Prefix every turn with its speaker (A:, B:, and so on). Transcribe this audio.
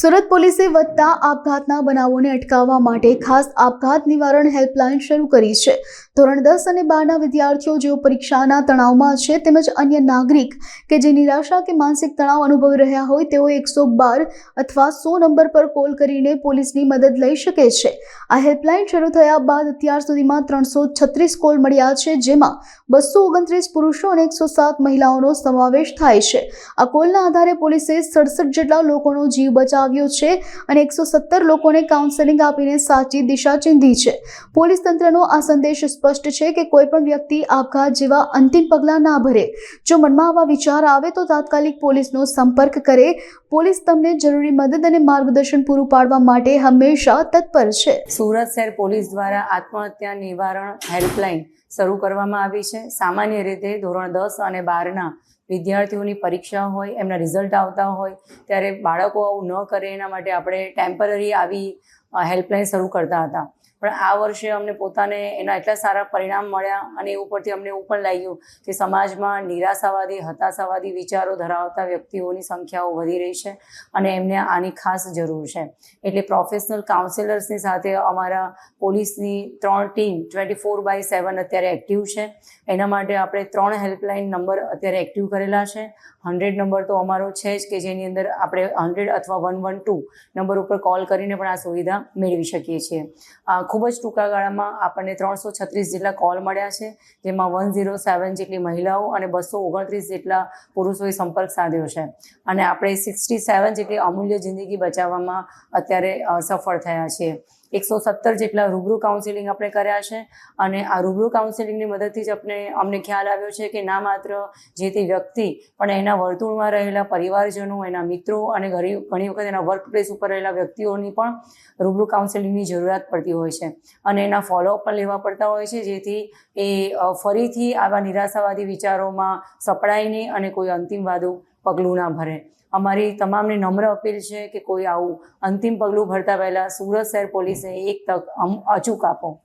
A: સુરત પોલીસે વધતા આપઘાતના બનાવોને અટકાવવા માટે ખાસ આપઘાત નિવારણ હેલ્પલાઇન શરૂ કરી છે. ધોરણ દસ અને બારના વિદ્યાર્થીઓ જેઓ પરીક્ષાના તણાવમાં છે તેમજ અન્ય નાગરિક કે જે નિરાશા કે માનસિક તણાવ અનુભવી રહ્યા હોય તેઓ એકસો બાર અથવા સો નંબર પર કોલ કરીને પોલીસની મદદ લઈ શકે છે. આ હેલ્પલાઇન શરૂ થયા બાદ અત્યાર સુધીમાં ત્રણસો છત્રીસ કોલ મળ્યા છે જેમાં બસો ઓગણત્રીસ પુરુષો અને એકસો સાત મહિલાઓનો સમાવેશ થાય છે. આ કોલના આધારે પોલીસે સડસઠ જેટલા લોકોનો જીવ બચાવ્યો છે અને એકસો સત્તર લોકોને કાઉન્સેલિંગ આપીને સાચી દિશા ચીંધી છે. પોલીસ તંત્રનો આ સંદેશ સ્પષ્ટ છે કે કોઈ પણ વ્યક્તિ આપઘાત જેવા અંતિમ પગલાં ના ભરે. જો મનમાં આવા વિચાર આવે તો તાત્કાલિક પોલીસનો સંપર્ક કરે. પોલીસ તમને જરૂરી મદદ અને માર્ગદર્શન પૂરું પાડવા માટે હંમેશા તત્પર છે.
B: સુરત શહેર પોલીસ દ્વારા આત્મહત્યા નિવારણ હેલ્પલાઇન શરૂ કરવામાં આવી છે. સામાન્ય રીતે ધોરણ દસ અને બારના વિદ્યાર્થીઓની પરીક્ષા હોય, એમના રિઝલ્ટ આવતા હોય, ત્યારે બાળકો આવું ન કરે એના માટે આપણે ટેમ્પરરી આવી હેલ્પલાઇન શરૂ કરતા હતા. પણ આ વર્ષે અમને પોતાને એના એટલા સારા પરિણામ મળ્યા અને એ ઉપરથી અમને એવું પણ લાગ્યું કે સમાજમાં નિરાશાવાદી, હતાશાવાદી વિચારો ધરાવતા વ્યક્તિઓની સંખ્યાઓ વધી રહી છે અને એમને આની ખાસ જરૂર છે. એટલે પ્રોફેશનલ કાઉન્સિલર્સની સાથે અમારા પોલીસની ત્રણ team twenty four by seven અત્યારે એક્ટિવ છે. એના માટે આપણે ત્રણ હેલ્પલાઇન નંબર અત્યારે એક્ટિવ કરેલા છે. હંડ્રેડ નંબર તો અમારો છે જ કે જેની અંદર આપણે હંડ્રેડ અથવા વન વન ટુ નંબર ઉપર કોલ કરીને પણ આ સુવિધા મેળવી શકીએ છીએ. ખૂબ જ ટૂંકા ગાળામાં આપણને ત્રણસો છત્રીસ જેટલા કોલ મળ્યા છે, જેમાં વન ઝીરો સેવન જેટલી મહિલાઓ અને બસો ઓગણત્રીસ જેટલા પુરુષોએ સંપર્ક સાધ્યો છે. અને આપણે સિક્સટી સેવન જેટલી અમૂલ્ય જિંદગી બચાવવામાં અત્યારે સફળ થયા છીએ. એકસો સત્તર જેટલા રૂબરૂ કાઉન્સિલિંગ આપણે કર્યા છે અને આ રૂબરૂ કાઉન્સિલિંગની મદદથી જ આપણે, અમને ખ્યાલ આવ્યો છે કે ના માત્ર જે તે વ્યક્તિ, પણ એના વર્તુળમાં રહેલા પરિવારજનો, એના મિત્રો અને ઘણી વખત એના વર્ક પ્લેસ ઉપર રહેલા વ્યક્તિઓની પણ રૂબરૂ કાઉન્સેલિંગની જરૂરિયાત પડતી હોય છે. અને એના ફોલોઅપ પણ લેવા પડતા હોય છે, જેથી એ ફરીથી આવા નિરાશાવાદી વિચારોમાં સપડાય નહીં અને કોઈ અંતિમવાદું પગલું ના ભરે. અમારી તમામને નમ્ર અપીલ છે કે કોઈ આવું અંતિમ પગલું ભરતા પહેલાં સુરત શહેર પોલીસે એક તક અમ- અચૂક આપો.